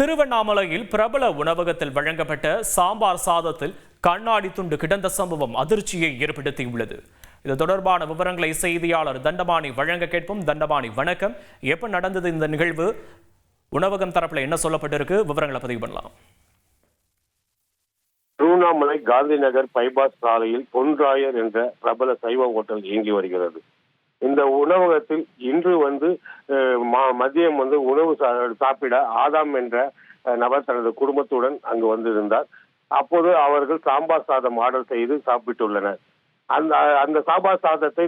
திருவண்ணாமலையில் பிரபல உணவகத்தில் வழங்கப்பட்ட சாம்பார் சாதத்தில் கண்ணாடி துண்டு கிடந்த சம்பவம் அதிர்ச்சியை ஏற்படுத்தியுள்ளது. இது தொடர்பான விவரங்களை செய்தியாளர் தண்டபாணி வழங்க கேட்போம். தண்டபாணி வணக்கம். எப்ப நடந்தது இந்த நிகழ்வு? உணவகம் தரப்புல என்ன சொல்லப்பட்டிருக்கு? விவரங்களை பதிவு பண்ணலாம். திருவண்ணாமலை காந்தி நகர் பைபாஸ் சாலையில் பொன்ராயர் என்ற பிரபல சைவ ஹோட்டல் இயங்கி வருகிறது. இந்த உணவகத்தில் இன்று வந்து மதியம் வந்து உணவு சா- சாப்பிட ஆதாம் என்ற நபர் தனது குடும்பத்துடன் அங்கு வந்திருந்தார். அப்போது அவர்கள் சாம்பார் சாதம் ஆர்டர் செய்து சாப்பிட்டுள்ளனர். அந்த அந்த சாம்பார் சாதத்தை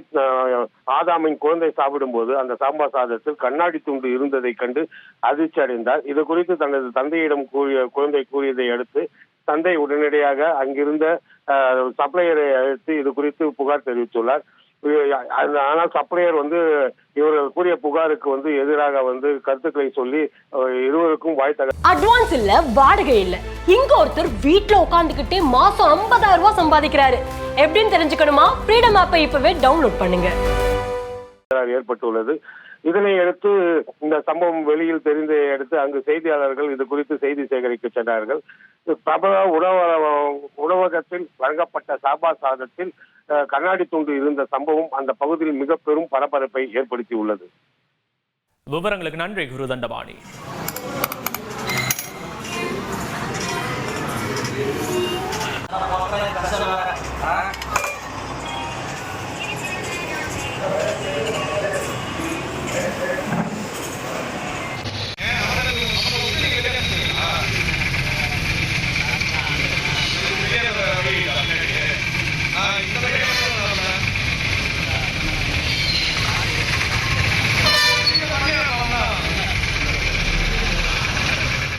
ஆதாமின் குழந்தை சாப்பிடும்போது அந்த சாம்பார் சாதத்தில் கண்ணாடி துண்டு இருந்ததை கண்டு அதிர்ச்சி அடைந்தார். இது குறித்து தனது தந்தையிடம் கூறிய குழந்தை கூறியதை அடுத்து தந்தை உடனடியாக அங்கிருந்த சப்ளையரை அழைத்து இது குறித்து புகார் தெரிவித்துள்ளார். ஆனால் சப்ளையர் வந்து இவர்கள் கூறிய புகாருக்கு வந்து எதிராக வந்து கருத்துக்களை சொல்லி இருவருக்கும் வாய் தக அட்வான்ஸ் இல்ல வாடகை இல்ல. இங்க ஒருத்தர் வீட்ல உட்காந்துக்கிட்டே மாசம் 50000 ரூபாய் சம்பாதிக்கிறாரு. எப்படின்னு தெரிஞ்சுக்கணுமா? ஃப்ரீடம் ஆப்பை இப்பவே டவுன்லோட் பண்ணுங்க. ஏற்பட்டுள்ளது. இதனை அடுத்து இந்த சம்பவம் வெளியில் தெரிந்ததை அடுத்து அங்கு செய்தியாளர்கள் இது குறித்து செய்தி சேகரிக்க சென்றார்கள். தமிழக உணவு உணவகத்தில் வழங்கப்பட்ட சாபா சாதத்தில் கண்ணாடி துண்டு இருந்த சம்பவம் அந்த பகுதியில் மிக பெரும் பரபரப்பை ஏற்படுத்தியுள்ளது. விவரங்களுக்கு நன்றி குரு தண்டபாணி. மக்களை